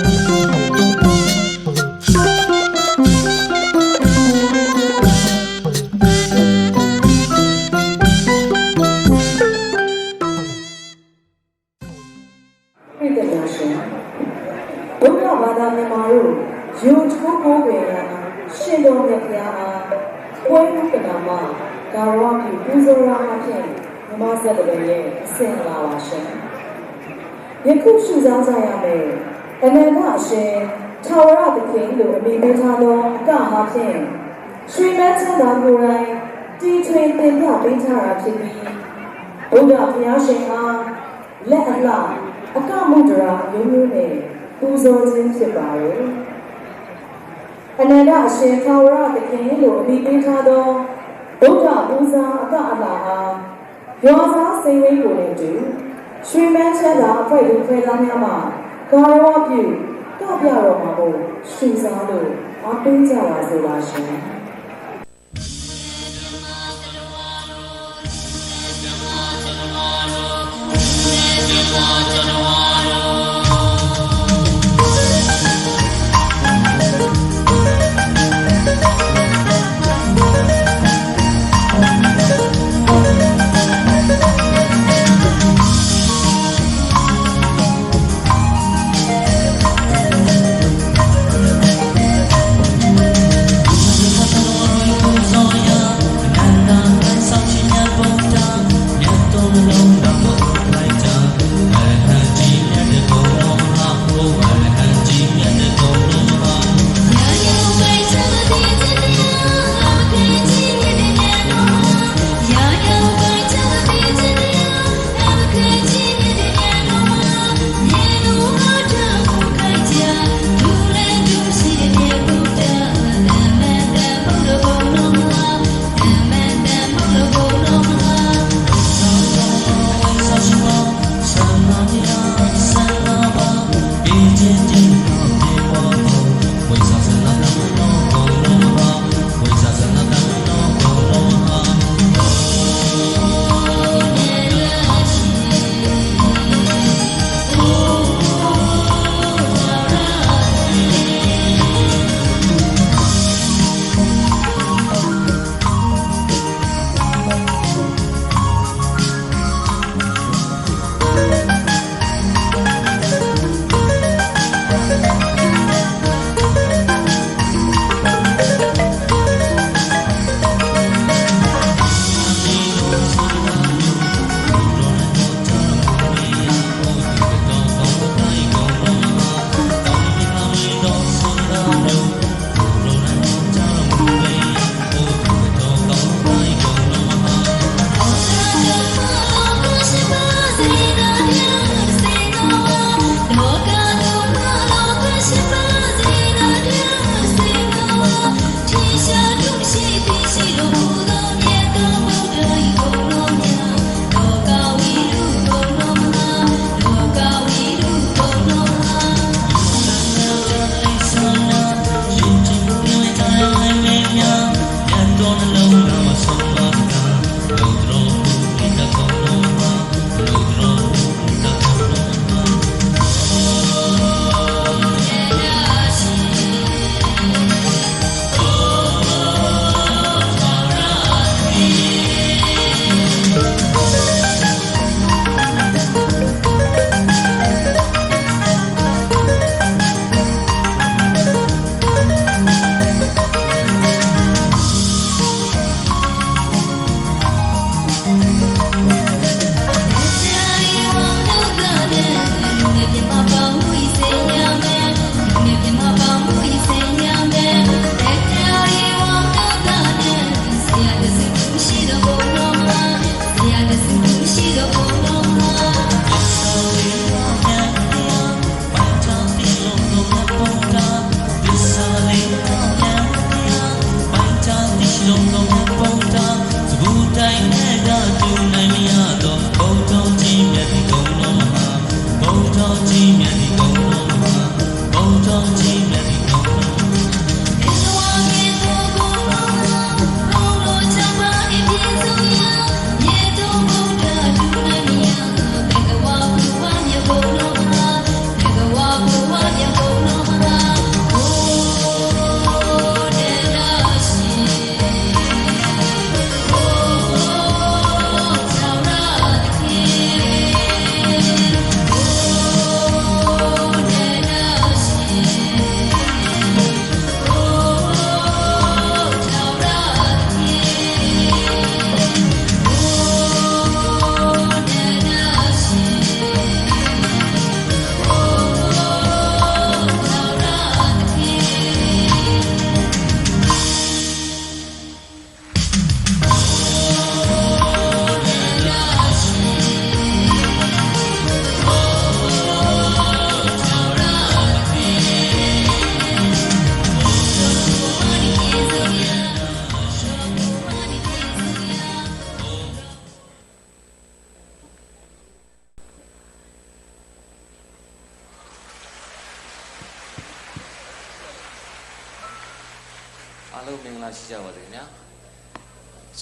ပြည်သက်များရှင်ဘုရားဘာသာမြန်မာတို့ယုံချိုးကိုယ်ပဲရာရှင်တော်မြတ်ဘုရားအားပွဲဥပဒါမကာရဝပြုပူဇော်ရာအဖြစ်မြမဆက်တဲ့ရဲ့အစဉ်လာပါရှင်ယခုရှုစားကြရမယ် အနန္တအရှင်ထာဝရသခင်လို့အမိပေးထားသောအကအားဖြင့်ရွှေမန်းချမ်းသာကိုယ်တိုင်တီထွင်တင်ပြပေးထားတာဖြစ်ပြီးဘုရားဘုရားရှင်အားလက်အလှအကမုဒ္ဒရာမျိုးမျိုးနဲ့ပူဇော်ခြင်းဖြစ်ပါရဲ့အနန္တအရှင်ထာဝရသခင်လို့အမိပေးထားသောဘုရားပူဇာအကအလှအားရောစားစိတ်ဝိကိုလည်းတူရွှေမန်းချမ်းသာအဖွဲ့လူဖွဲ့သားများမှ ကာရဝပြုကပြတော်မှာကိုရှူစားလို့အားပေးကြပါစို့ပါရှင်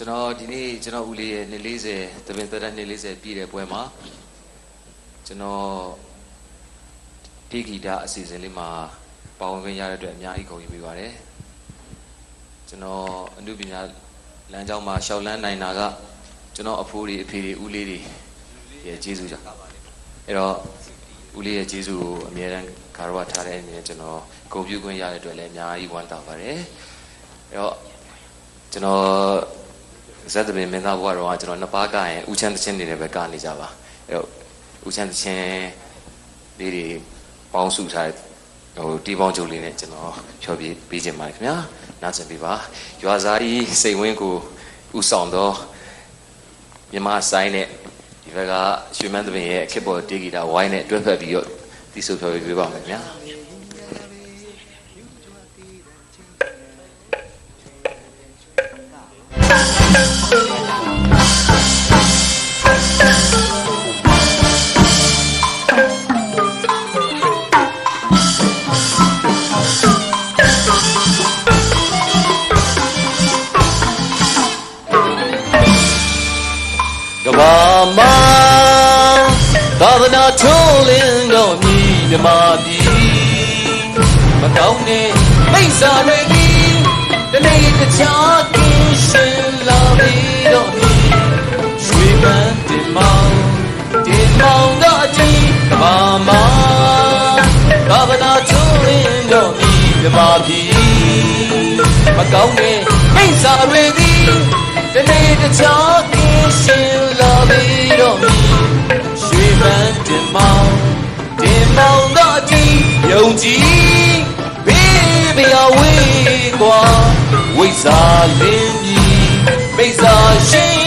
ကျွန်တော်ဒီနေ့ကျွန်တော်ဦးလေးရဲ့နေ့40တပင်သက်တဲ့နေ့40ပြည့်တဲ့ပွဲမှာကျွန်တော်ဒီဂီတာအစီအစဉ်လေးမှာပါဝင်ခွင့်ရတဲ့အတွက်အများကြီးဂုဏ်ယူမိပါတယ်ကျွန်တော်အမှုပညာလမ်းကြောင်းမှာရှောက်လန်းနိုင်တာကကျွန်တော်အဖိုးတွေအဖေတွေဦးလေးတွေရဲ့ကျေးဇူးကြောင့်အဲ့တော့ဦးလေးရဲ့ကျေးဇူးကိုအမြဲတမ်းဂါရဝထားတဲ့အနေနဲ့ကျွန်တော်ဂုဏ်ပြုခွင့်ရတဲ့အတွက်လည်းအများကြီးဝမ်းသာပါတယ်အဲ့တော့ကျွန်တော် ဇက်တပင်မင်းသားဘွားတော်ကကျွန်တော်နှစ်ပါးကရင်ဦးချမ်းသချင်းတွေလည်းပဲကနေကြပါအဲ့တော့ဦးချမ်းသချင်းလေးတွေပေါင်းစုထားတဲ့ဟိုတီးပေါင်းချုပ်လေးနဲ့ကျွန်တော်ဖြောပြပေးခြင်းပါတယ်ခင်ဗျာနားဆင်ပေးပါရွာသားကြီးစိတ်ဝင်းကိုဥဆောင်တော့မြမဆိုင်နဲ့ဒီဘက်ကရွှေမန်းသပင်ရဲ့ခစ်ပေါ်တေဂီတာဝိုင်းနဲ့တွဲဖက်ပြီးတော့တီးဆိုဖြောပြပေးပါမယ်ခင်ဗျာ ကဘာမသာသနာထုံးလင်းတော်မြည်မြမပြည်မကောင်းတဲ့မိစ္ဆာတွေကြီးတနေ့တခြား မြည်မြမပြည်မကောင်းတဲ့မိစ္ဆာတွေကြီးတနေ့တခြားကင်းရှင်လာပြီးတော့မြည်ရွှေပန်းတင်မောင်တင်မောင်ကအကြည့်ယုံကြည်ဘေးပြာဝေးกว่าဝိဇ္ဇာလင်းကြီးမိစ္ဆာရှင်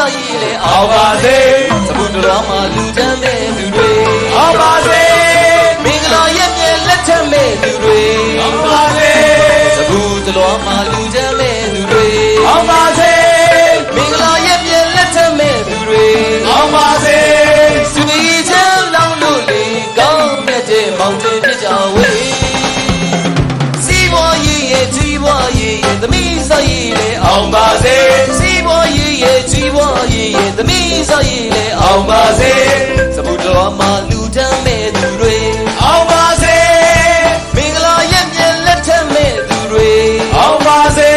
သမီးသားရေးလေအောင်ပါစေသဘုတတော်မှာလူတန်းတဲ့သူတွေအောင်ပါစေမင်္ဂလာရဲ့မြဲလက်ထက်မဲ့သူတွေအောင်ပါစေသဘုတတော်မှာလူတန်းမဲ့ သမီးစားရေးလေအောင်ပါစေသဘုတော်မှာလူတန်းမဲ့သူတွေအောင်ပါစေမင်္ဂလာရဲ့မြတ်လက်ထက်မဲ့သူတွေအောင်ပါစေ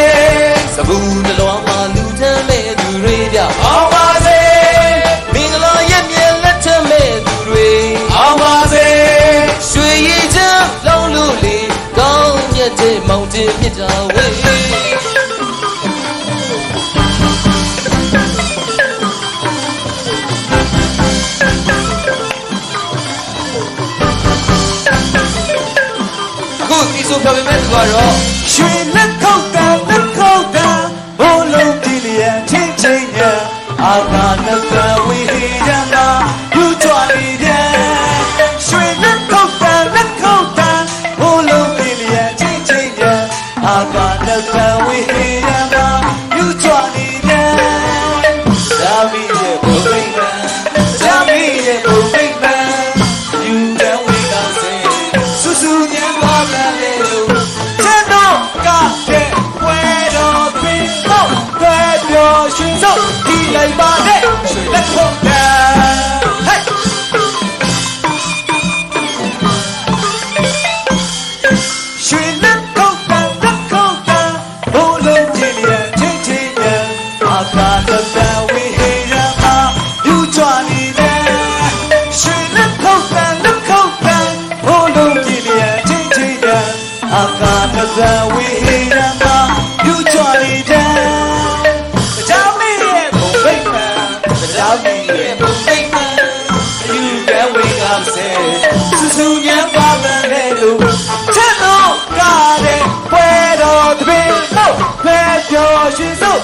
သဘုတော်မှာလူတန်းမဲ့သူတွေပြအောင်ပါစေမင်္ဂလာရဲ့မြတ်လက်ထက်မဲ့သူတွေအောင်ပါစေရွှေရည်ချမ်းလောင်းလို့လေကောင်းမြတ်တဲ့မောင်တင်မြတ်တာ ဆိုပြပေးမဲ့သူကတော့ရွှေလက်ခုတ်တာလက်ခုတ်တာဘိုးလုံးဒီလျက်ချင်းချင်းရအာကာနကဝိဟိရနာယူကြွားနေတဲ့ရွှေလက်ခုတ်တာလက်ခုတ်တာဘိုးလုံးဒီလျက်ချင်းချင်းရအာကာနကဝိ စူးစူးညံပါမနဲ့လို့ချက်တော့ကားတဲ့ပွဲတော်တပင်တော့ဖဲပြောရှင်စို့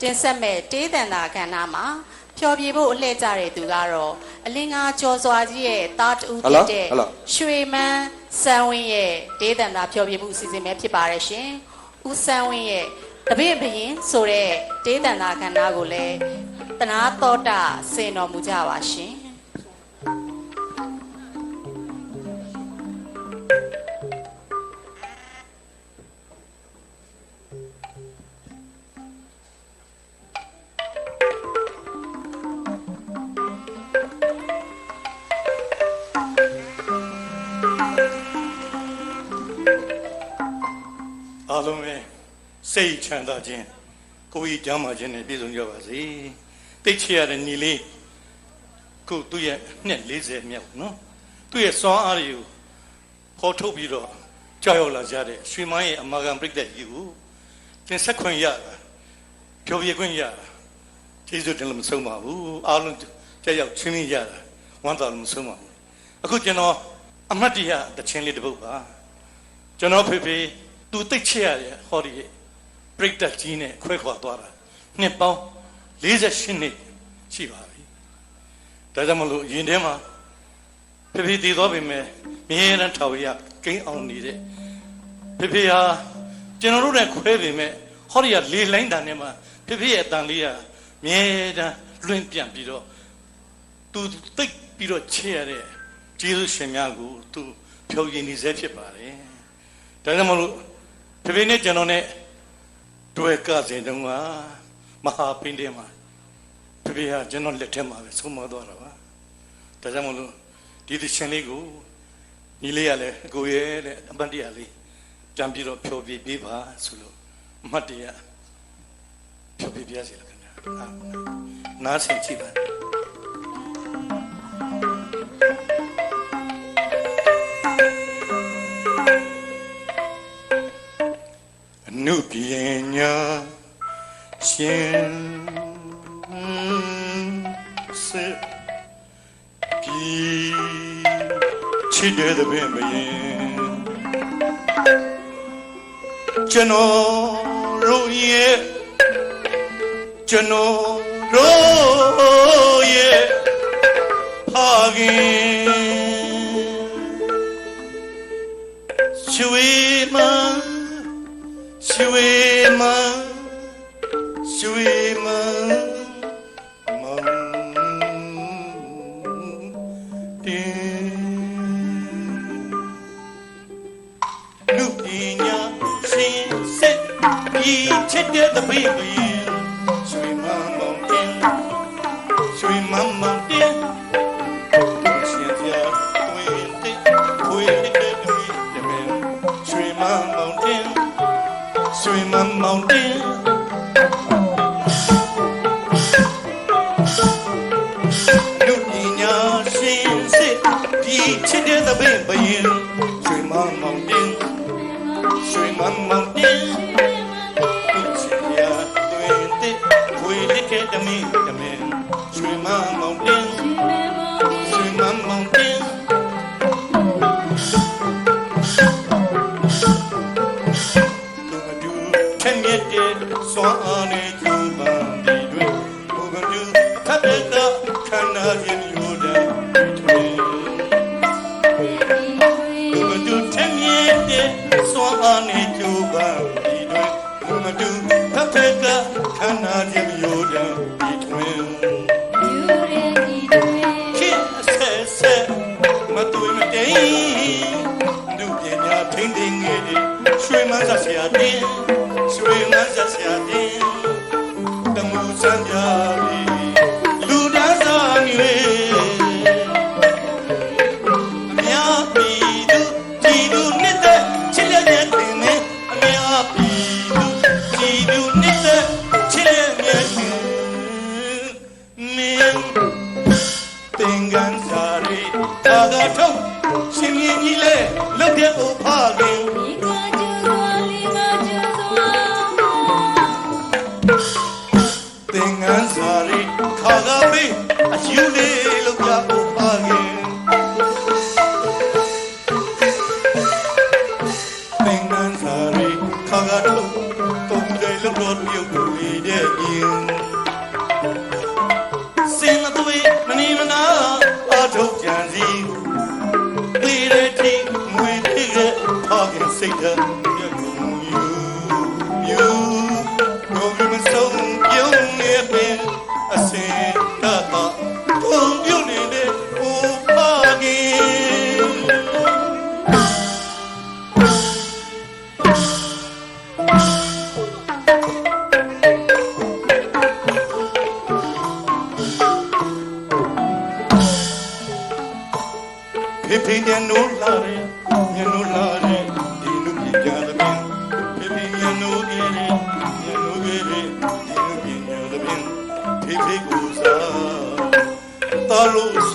တင်ဆက်မဲ့တေးတန်တာကဏ္ဍမှာဖျော်ဖြေဖို့အလှည့်ကြတဲ့သူကတော့အလင်းငါကျော်စွာကြီးရဲ့တာတူဖြစ်တဲ့ရွှေမန်းစံဝင်းရဲ့တေးတန်တာဖျော်ဖြေမှုအစီအစဉ်ပဲဖြစ်ပါတယ်ရှင်ဦးစံဝင်းရဲ့တပည့်ဘရင်ဆိုတဲ့တေးတန်တာကဏ္ဍကိုလည်းတနာတော်တာစင်တော်မူကြပါရှင် စိတ်ချမ်းသာခြင်းကိုယ်ကြီးကျမ်းမာခြင်းနဲ့ပြည့်စုံကြပါစေတိတ်ချရတဲ့ညီလေးခုသူ့ရဲ့နှစ်40မြောက်နော်သူ့ရဲ့စွမ်းအားတွေကိုခေါ်ထုတ်ပြီးတော့ကြောက်ရောက်လာကြတဲ့ရွှေမန်းရဲ့အမာခံပြိတ္တကြီးကိုသင်ဆက်ခွင့်ရတာပြောပြခွင့်ရတာကျေးဇူးတင်လို့မဆုံးပါဘူးအားလုံးကြောက်ရောက်ချင်းချင်းရတာဝမ်းသာလို့မဆုံးပါဘူးအခုကျွန်တော်အမတ်တရားတခြင်းလေးတစ်ပုဒ်ပါကျွန်တော်ဖေဖေသူတိတ်ချရတဲ့ဟောဒီ ပြိတ္တကြီးနဲ့ခွဲခွာသွားတာနှစ်ပေါင်း48နှစ်ရှိပါပြီဒါကြောင့်မလို့ယင်ထဲမှာဖေဖေတည်သွားပြီမဲ့မြဲတမ်းထောက်ရကိန်းအောင်နေတဲ့ဖေဖေဟာကျွန်တော်တို့နဲ့ခွဲပြီမဲ့ဟောဒီကလေလိုင်းတန်ထဲမှာဖေဖေရဲ့အတန်လေးကမြဲတမ်းလွင့်ပြန်ပြီးတော့သူတိတ်ပြီးတော့ချရတဲ့ကျေးဇူးရှင်များကိုသူဖြောရည်နေစေဖြစ်ပါတယ်ဒါကြောင့်မလို့ဖေဖေနဲ့ကျွန်တော်နဲ့ တွေ့ကစဉ်တုန်းကမဟာပင်တဲမှာဖေဖေကကျွန်တော်လက်ထက်မှာပဲဆုံးမသွားတာပါဒါကြောင့်မလို့ဒီသရှင်လေးကိုညီလေးကလည်းအကိုရဲ့တဲ့အပတ်တရားလေးကြံပြီးတော့ဖြောပြပေးပါဆိုလို့အမှတ်တရဖြောပြပြစီလားခင်ဗျာအာနားဆင်ကြည့်ပါ နုပညာရှင်စေပြီချစ်တဲ့တဲ့ပင်မရင်ကျွန်တော်တို့ရဲ့ကျွန်တော်တို့ရဲ့ဖခင် ရွှေမန်းရွှေမန်းမောင်တင်လူပညာရှင်စစ်ဒီချစ်တဲ့တပိပင်ရွှေမန်းမောင်တင်ရွှေမန်းမောင်တင်ရှင် Swim a mountain. Luminya sin sit, pi chide the bin bayin. Swim ကတော့ပုံတယ်လို့တော့ပြုတ်လို့နေတဲ့ရင်စင်သွေးမနီမနာအထုတ်ကြံစီသေးတဲ့ထိငွေတိကဖောက်ကစိတ်ဓာတ်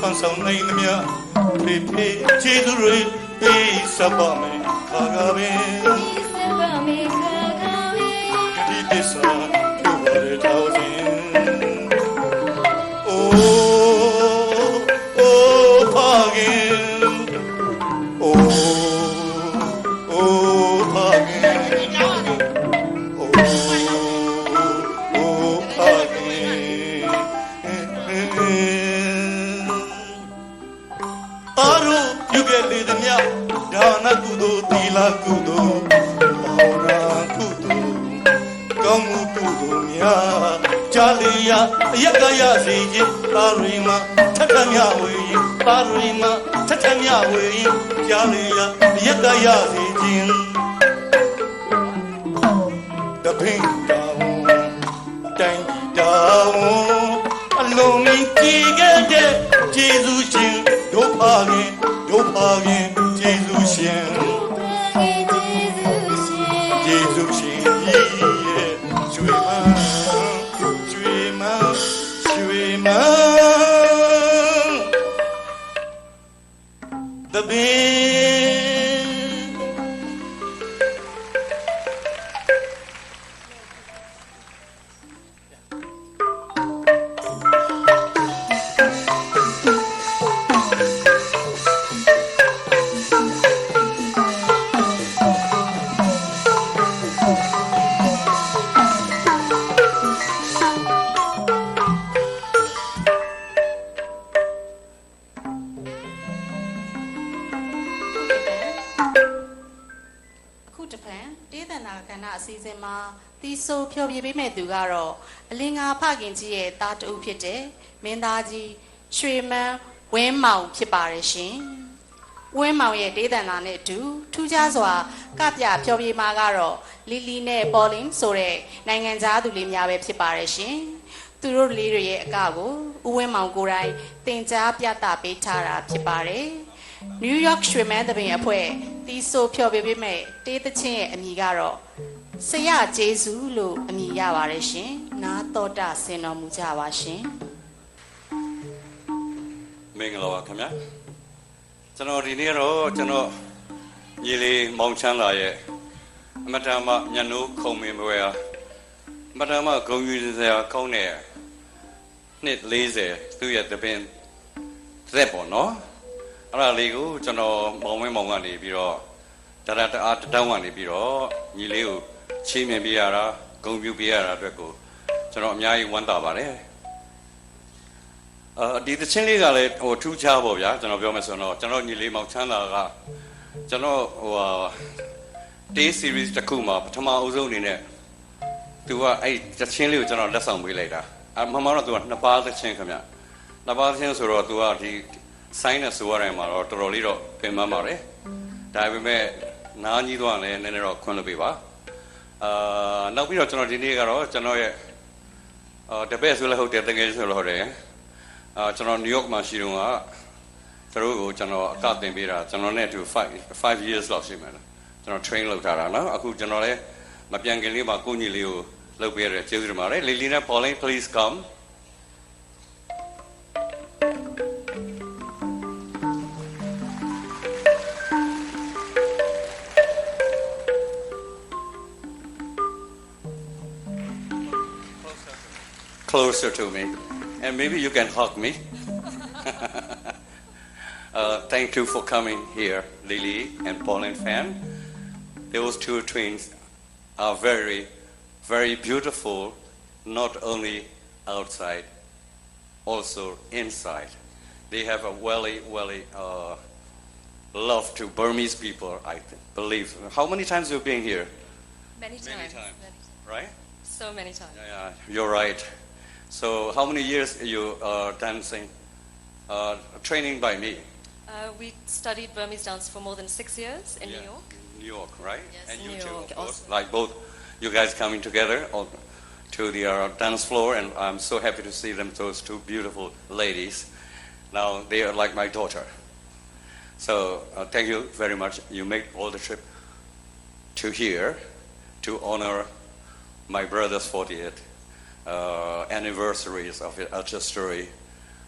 ဆန်းဆောင်နိုင်သမျှဖေဖေခြေသူတွေပေးစပါမယ်ခါကပင်ဒီတစ္ဆာကျူပါရ tila kudo, bauna kudo. ကောင်းမှုကုသိုလ်များကြာလျာအယက်ကရစေခြင်းပါရိမထက်ထမြဝေရင်ပါရိမထက်ထမြဝေရင်ကြာလျာအယက်ကရစေခြင်းတပင်းတောင်တိုင်းပြည်တောင်အလုံးမင်းကြည်ခဲ့တဲ့ဂျေဇုရှင်ဒုဖာခင်ဒုဖာခင် ကဏ္ဍအစည်းအဝေးမှာတီးဆိုဖျော်ဖြေပေးမဲ့သူကတော့အလင်းငါဖခင်ကြီးရဲ့သားတူဖြစ်တဲ့မင်းသားကြီးရွှေမန်းဝင်းမောင်ဖြစ်ပါတယ်ရှင်ဝင်းမောင်ရဲ့တေးသနာနဲ့အတူထူးခြားစွာကပြဖျော်ဖြေမှာကတော့လီလီနဲ့ပေါ်လင်ဆိုတဲ့နိုင်ငံသားသူလေးများပဲဖြစ်ပါတယ်ရှင်သူတို့လေးတွေရဲ့အကကိုဦးဝင်းမောင်ကိုယ်တိုင်တင် जा ပြသပေးထားတာဖြစ်ပါတယ် နယူးယောက်ရွှေမန်းသဘင်အဖွဲ့တီးဆိုဖျော်ပြပေးမဲ့တေးသချင်းရဲ့အမည်ကတော့ဆရာဂျေဇူးလို့အမည်ရပါတယ်ရှင်။နာတော်တာဆင်တော်မူကြပါရှင်မင်္ဂလာပါခင်ဗျာကျွန်တော်ဒီနေ့တော့ကျွန်တော်ညီလေးမောင်ချမ်းလာရဲ့အမတန်မှညနိုးခုံမင်းပွဲအားအမတန်မှဂုံယူစရာကောင်းတဲ့နှစ်40သူ့ရဲ့တပင်သက်ပေါ့နော် အဲ့ဒါလေးကိုကျွန်တော်မောင်မင်းမောင်ကနေပြီးတော့တရတအားတတောင်းကနေပြီးတော့ညီလေးကိုချီးမြှင့်ပေးရတာဂုံပြူပေးရတာအတွက်ကိုကျွန်တော်အများကြီးဝမ်းသာပါတယ်အာဒီသချင်းလေးကလည်းဟိုထူးခြားပေါ့ဗျာကျွန်တော်ပြောမယ်ဆိုတော့ကျွန်တော်ညီလေးမောင်ချမ်းသာကကျွန်တော်ဟိုဟာ day series တစ်ခုမှာပထမအဦးဆုံးအနေနဲ့သူကအဲ့သချင်းလေးကိုကျွန်တော်လက်ဆောင်ပေးလိုက်တာအမှန်မှန်တော့သူကနှစ်ပါးသချင်းခင်ဗျနှစ်ပါးသချင်းဆိုတော့သူကဒီ ဆိုင်းနဲ့ဆိုရတိုင်းမှာတော့တော်တော်လေးတော့ပြင်ပန်းပါတယ်ဒါပေမဲ့နားကြီးတော့လည်းနည်းနည်းတော့ခွင့်လို့ပေးပါအာနောက်ပြီးတော့ကျွန်တော်ဒီနေ့ကတော့ကျွန်တော်ရဲ့အာတပည့်ဆိုလည်းဟုတ်တယ်တကယ်ဆိုလည်းဟုတ်တယ်အာကျွန်တော်နယူးယောက်မှာရှိတော့ကသူတို့ကိုကျွန်တော်အကတင်ပေးတာကျွန်တော်နဲ့အတူ5 5 years လောက်ရှိမယ်လားကျွန်တော် train လုပ်ထားတာနော်အခုကျွန်တော်လည်းမပြန်ခင်လေးမှာကိုညီလေးကိုလုပ်ပေးရတယ်ကျေးဇူးတင်ပါတယ် Lily နဲ့ Pauline please come closer to me and maybe you can hug me uh, thank you for coming here Lily and Pauline fan those two twins are very, very beautiful, not only outside, also inside. They have a welly, welly uh, love to Burmese people, I th- believe. How many times you've been here? Many times. Many times, right? So many times. Yeah, Yeah, you're right. So, how many years you are dancing? Uh, training by me. Uh, we studied Burmese dance for more than six years in Yeah, New York. New York, right? Yes, and New too, York of course. also. Like both you guys coming together on, to the uh, dance floor, and I'm so happy to see them, those two beautiful ladies. Now they are like my daughter. So uh, thank you very much. You make all the trip to here to honor my brother's 40th uh, anniversaries of his artistry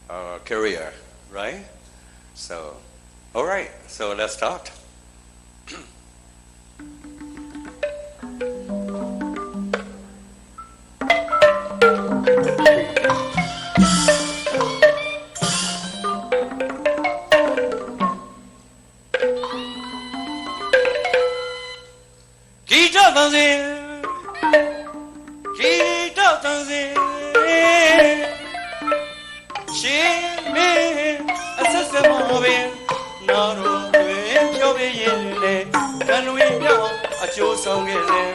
uh, career, right? So, all right. So let's start. တသံစဉ်ရှင်မင်းအဆက်ဆက်မပင်နာတော်တွင်ပြောပြရင်လေကံလွင်ပြောင်းအကျိုးဆောင်ခဲ့တယ်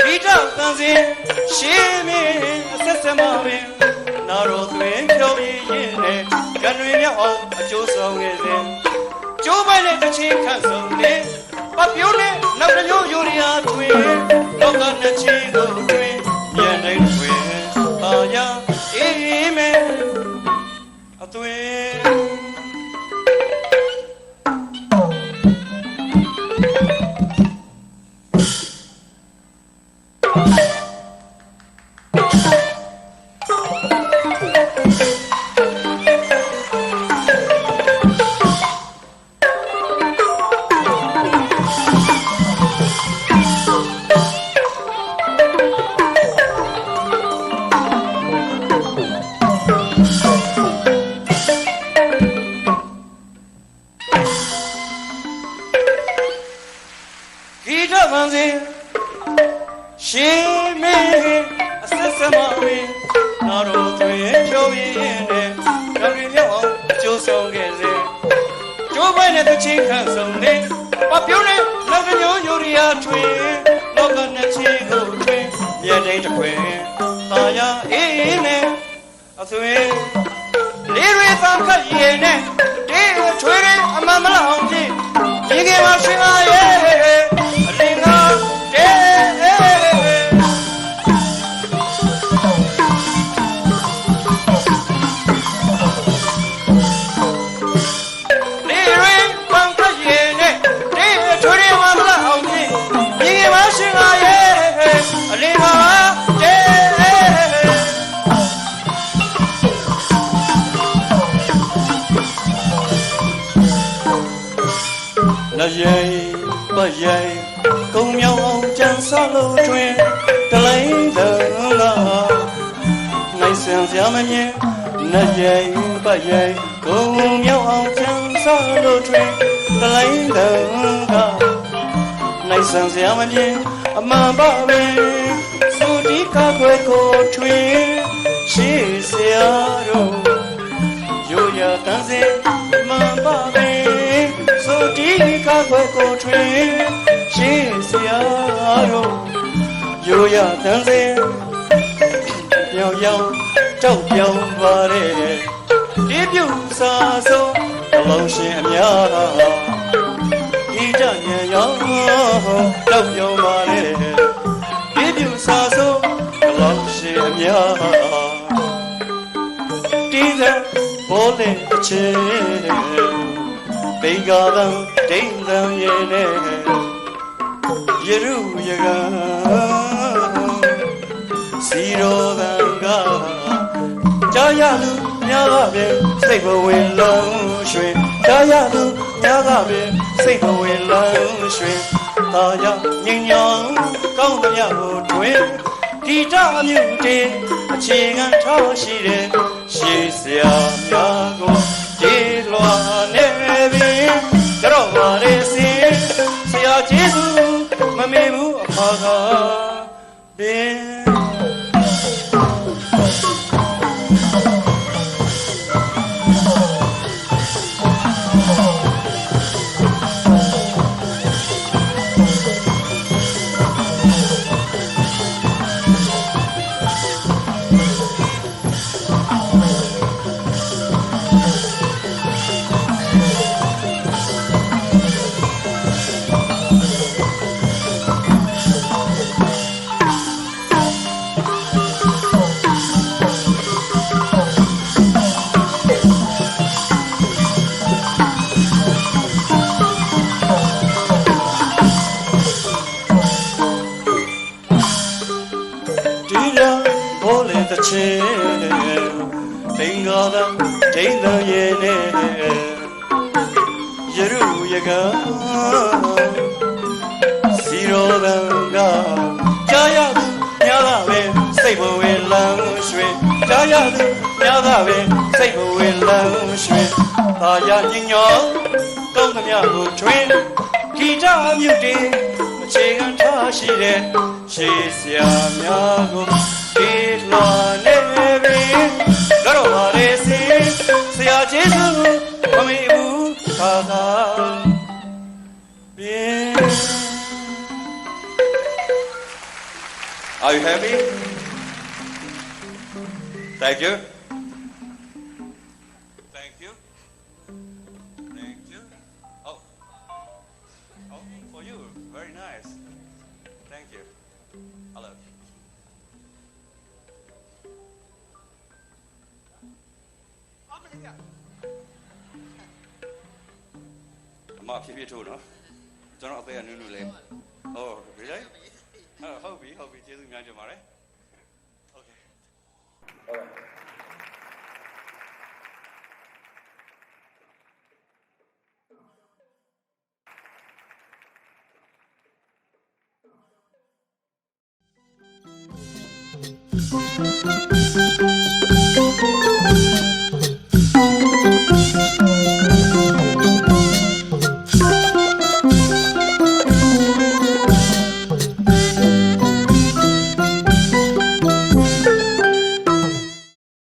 ဂီတသံစဉ်ရှင်မင်းအဆက်ဆက်မပင်နာတော်တွင်ပြောပြရင်လေကံလွင်ပြောင်းအကျိုးဆောင်ခဲ့တယ်ကျိုးပိုင်တဲ့တစ်ချင်းခန့်ဆုံးနေပပြိုးနဲ့နောက်တစ်မျိုးယူရီယာတွင်လောကနှစ်ချီကိုတွင် မြန်တိုင်းတွင်အာရအေးမဲအသွ ပယေကုံမြောင်အောင်ကြံစားလို့တွင်တလိမ့်တန်လာနိုင်စံစရာမမြင်နယေပယေကုံမြောင်အောင်ကြံစားလို့တွင်တလိမ့်တန်လာနိုင်စံစရာမမြင်အမှန်ပါပဲသုတိကခွဲကိုတွင်ရှိစရာတော့ရိုးရတန်းစင်မှန်ပါပဲဆို ဒီခါခွဲကိုထွင်ရှင်းစရာတော့ရိုးရတန်းစင်ပြောင်ရောင်တောက်ပြောင်ပါတဲ့ဒီပြုစာဆုံးအလုံးရှင်အများဒီကြညံရောင်တောက်ပြောင်ပါတဲ့ဒီပြုစာဆုံးအလုံးရှင်အများတင်းတဲ့ဘောလေးအချေ ဘေကဗံဒိန်သံရဲ့နဲ့ယရုယကစီရောသံကကြာရလူများကပဲစိတ်ဘဝင်လုံးရွှင်ကြာရလူများကပဲစိတ်ဘဝင်လုံးရွှင်သာရငိမ်ညောင်းကောင်းသမျှကိုတွင်ဒီတအမြင့်တေအခြေခံထားရှိတဲ့ရှေးစရာများကို ဘောလေတစ်ချေဘင်္ဂါဒံဒိန်ဒရဲ့နဲ့ယရုယကစီရောဒံကကြာရသူများတာပဲစိတ်ဘဝေလမ်းရွှေကြာရသူများတာပဲစိတ်ဘဝေလမ်းရွှေသာယာညညောကောင်းသမျှကိုထွင်းဂီတမြုပ်တင်အခြေခံထားရှိတဲ့ရှေးဆရာများကို ဒီလွန်နေပြီကတော့ပါလေစီဆရာကျေးဇူးမမေ့ဘူးသာသာပြေ Are you happy? Thank you. Thank you. Thank you. Oh. Oh, for you. Very nice. Thank you. Hello. ။ မဖြစ်ဖြစ်ထို့နော်။ကျွန်တော်အသေးအနုနုလေး။ Oh, really? ဟုတ်ဟုတ်ပြီဟုတ်ပြီကျေးဇူးများတင်ပါတယ်။ Okay. All right.